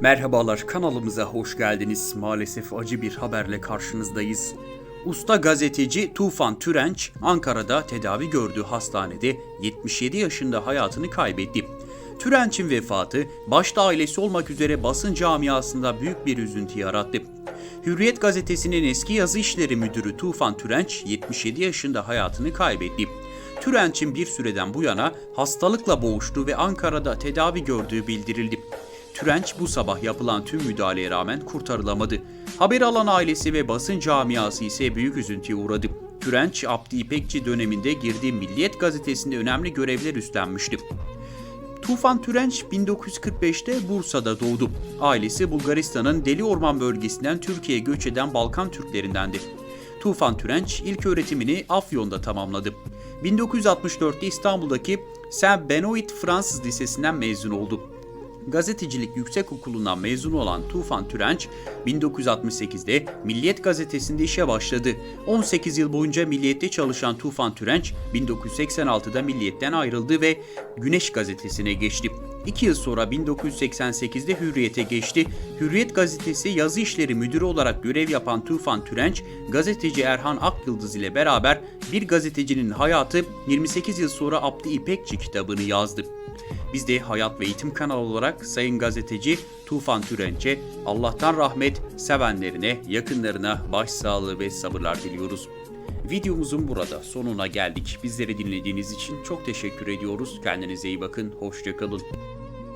Merhabalar kanalımıza hoş geldiniz. Maalesef acı bir haberle karşınızdayız. Usta gazeteci Tufan Türenç Ankara'da tedavi gördüğü hastanede 77 yaşında hayatını kaybetti. Türenç'in vefatı başta ailesi olmak üzere basın camiasında büyük bir üzüntü yarattı. Hürriyet gazetesinin eski yazı işleri müdürü Tufan Türenç 77 yaşında hayatını kaybetti. Türenç'in bir süreden bu yana hastalıkla boğuştuğu ve Ankara'da tedavi gördüğü bildirildi. Türenç bu sabah yapılan tüm müdahaleye rağmen kurtarılamadı. Haber alan ailesi ve basın camiası ise büyük üzüntüye uğradı. Türenç, Abdi İpekçi döneminde girdiği Milliyet gazetesinde önemli görevler üstlenmişti. Tufan Türenç 1945'te Bursa'da doğdu. Ailesi Bulgaristan'ın Deli Orman bölgesinden Türkiye'ye göç eden Balkan Türklerindendi. Tufan Türenç ilk öğretimini Afyon'da tamamladı. 1964'te İstanbul'daki Saint Benoît Fransız Lisesi'nden mezun oldu. Gazetecilik Yüksek Okulu'ndan mezun olan Tufan Türenç, 1968'de Milliyet Gazetesi'nde işe başladı. 18 yıl boyunca Milliyet'te çalışan Tufan Türenç, 1986'da Milliyet'ten ayrıldı ve Güneş Gazetesi'ne geçti. İki yıl sonra 1988'de Hürriyet'e geçti. Hürriyet Gazetesi yazı işleri müdürü olarak görev yapan Tufan Türenç, gazeteci Erhan Akyıldız ile beraber Bir Gazetecinin Hayatı 28 yıl sonra Abdi İpekçi kitabını yazdı. Biz de Hayat ve Eğitim kanalı olarak Sayın Gazeteci Tufan Türenç'e Allah'tan rahmet, sevenlerine, yakınlarına başsağlığı ve sabırlar diliyoruz. Videomuzun burada sonuna geldik. Bizleri dinlediğiniz için çok teşekkür ediyoruz. Kendinize iyi bakın, hoşçakalın.